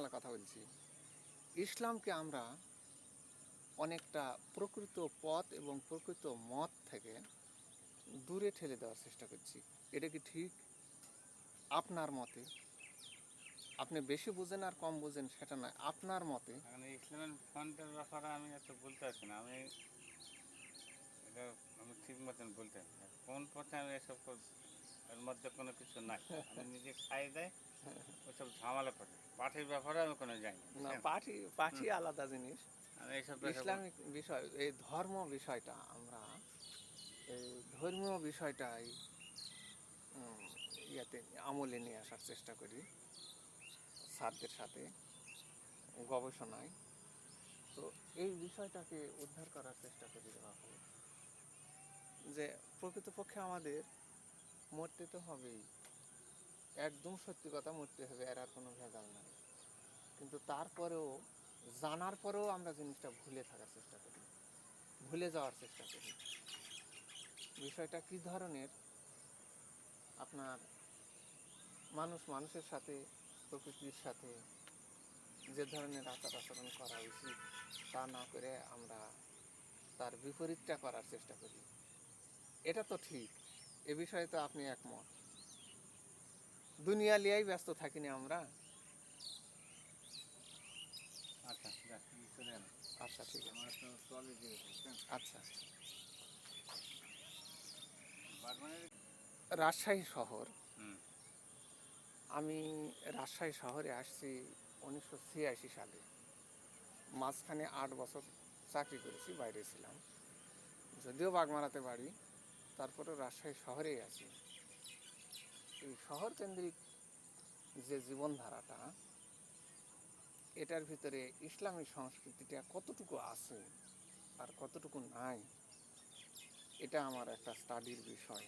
খোলামেলা কথা বলছি। ইসলামকে আমরা অনেকটা প্রকৃত পথ এবং প্রকৃত মত থেকে দূরে ঠেলে দেওয়ার চেষ্টা করছি। এটা কি ঠিক? আপনার মতে? আপনি বেশি বুঝেন আর কম বুঝেন সেটা নয়, আপনার মতে? এখন ইসলামের ফন্টের ব্যাপারে আমি এত বলতে পারছি না। আমি এটা আমি ঠিক মতন বলতে কোন পথে আমি এসব এর মধ্যে কোনো কিছু নাই। আমি নিজে খাই দেয় ঝামেলা করে। পাঠির ব্যাপারে আমি কোনো যাই না। পাঠি পাঠি আলাদা জিনিস। আমি এইসব ইসলামিক বিষয় এই ধর্ম বিষয়টা আমরা এই ধর্মীয় বিষয়টাই ইয়াতে আমলে নিয়ে আসার চেষ্টা করি স্যারদের সাথে গবেষণায়। তো এই বিষয়টাকে উদ্ধার করার চেষ্টা করি যে প্রকৃতপক্ষে আমাদের মরতে তো হবেই। একদম সত্যি কথা মরতে হবে, এর আর কোনো ভেজাল নাই। কিন্তু তারপরেও, জানার পরেও আমরা জিনিসটা ভুলে থাকার চেষ্টা করি। ভুলে যাওয়ার চেষ্টা করি। বিষয়টা কি ধরনের? আপনার মানুষ মানুষের সাথে, প্রকৃতির সাথে যে ধরনের আচার আচরণ করা উচিত, তা না করে আমরা তার বিপরীতটা করার চেষ্টা করি। এটা তো ঠিক। এ বিষয়ে তো আপনি একমত। দুনিয়া লিয়াই ব্যস্ত থাকি না আমরা। আচ্ছা। আচ্ছা ঠিক আছে। গিয়েছে আচ্ছা। রাজশাহী শহর। আমি রাজশাহী শহরে আসছি উনিশশো ছিয়াশি সালে। মাঝখানে আট বছর চাকরি করেছি বাইরে ছিলাম। যদিও বাগমারাতে বাড়ি তারপরে রাজশাহী শহরেই আছি। এই শহরকেন্দ্রিক যে জীবনধারাটা, এটার ভিতরে ইসলামী সংস্কৃতিটা কতটুকু আছে আর কতটুকু নাই, এটা আমার একটা স্টাডির বিষয়।